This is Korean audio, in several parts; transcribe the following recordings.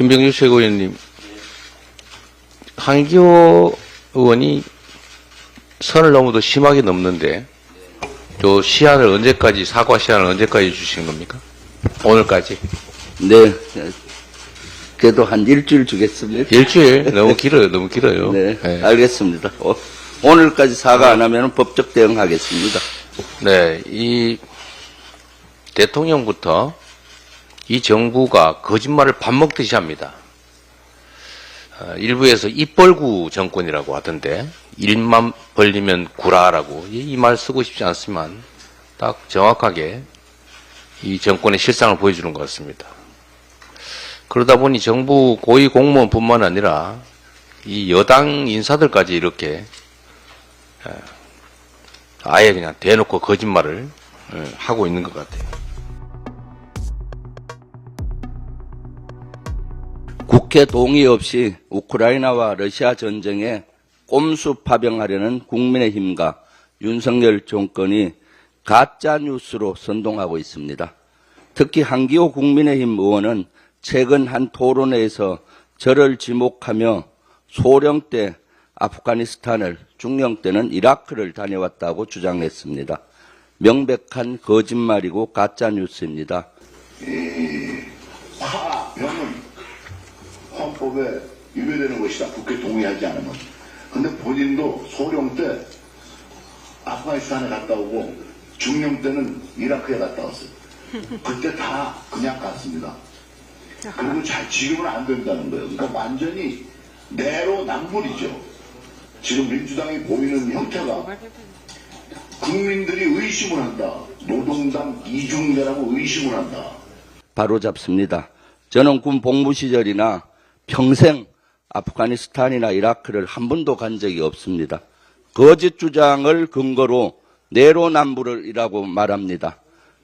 김병주 최고위원님, 한기호 의원이 선을 너무도 심하게 넘는데, 요 시한을 언제까지, 사과 시한을 언제까지 주신 겁니까? 오늘까지? 네. 그래도 한 일주일 주겠습니다. 일주일? 너무 길어요, 너무 길어요. 네, 네. 알겠습니다. 어, 오늘까지 사과 안 하면 법적 대응하겠습니다. 네, 이 대통령부터 이 정부가 거짓말을 밥 먹듯이 합니다. 어, 일부에서 입벌구 정권이라고 하던데 일만 벌리면 구라라고 이 말 쓰고 싶지 않지만 딱 정확하게 이 정권의 실상을 보여주는 것 같습니다. 그러다 보니 정부 고위 공무원뿐만 아니라 이 여당 인사들까지 이렇게 아예 그냥 대놓고 거짓말을 예, 하고 있는 것 같아요. 국회 동의 없이 우크라이나와 러시아 전쟁에 꼼수 파병하려는 국민의힘과 윤석열 정권이 가짜 뉴스로 선동하고 있습니다. 특히 한기호 국민의힘 의원은 최근 한 토론회에서 저를 지목하며 소령 때 아프가니스탄을, 중령 때는 이라크를 다녀왔다고 주장했습니다. 명백한 거짓말이고 가짜 뉴스입니다. 헌법에 위배되는 것이다. 국회 동의하지 않으면. 근데 본인도 소령 때 아프가니스탄에 갔다 오고 중령 때는 이라크에 갔다 왔어요. 그때 다 그냥 갔습니다. 그리고 잘 지금은 안 된다는 거예요. 그러니까 완전히 내로 남불이죠. 지금 민주당이 보이는 형태가 국민들이 의심을 한다. 노동당 이중대라고 의심을 한다. 바로 잡습니다. 저는 군 복무 시절이나 평생 아프가니스탄이나 이라크를 한 번도 간 적이 없습니다. 거짓 주장을 근거로 내로남불이라고 말합니다.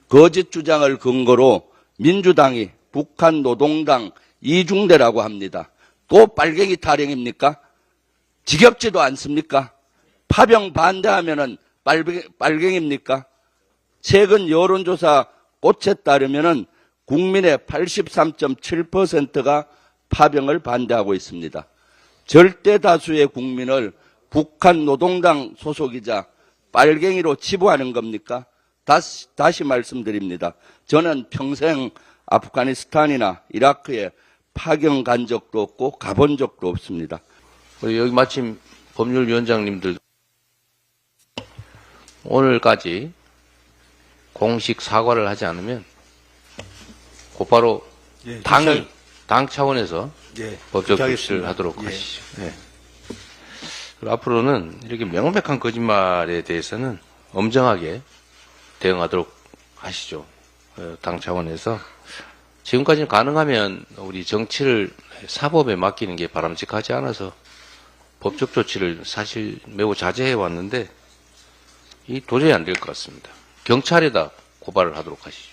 거짓 주장을 근거로 민주당이 북한 노동당 이중대라고 합니다. 또 빨갱이 타령입니까? 지겹지도 않습니까? 파병 반대하면은 빨갱, 빨갱입니까? 최근 여론조사 꽃에 따르면은 국민의 83.7%가 파병을 반대하고 있습니다. 절대 다수의 국민을 북한 노동당 소속이자 빨갱이로 치부하는 겁니까? 다시, 다시 말씀드립니다. 저는 평생 아프가니스탄이나 이라크에 파견 간 적도 없고 가본 적도 없습니다. 여기 마침 법률위원장님들 오늘까지 공식 사과를 하지 않으면 곧바로 예, 당이 당 차원에서 예, 법적 조치를. 하도록 예. 하시죠. 예. 그리고 앞으로는 이렇게 명백한 거짓말에 대해서는 엄정하게 대응하도록 하시죠. 어, 당 차원에서 지금까지는 가능하면 우리 정치를 사법에 맡기는 게 바람직하지 않아서 법적 조치를 사실 매우 자제해 왔는데 이 도저히 안 될 것 같습니다. 경찰에다 고발을 하도록 하시죠.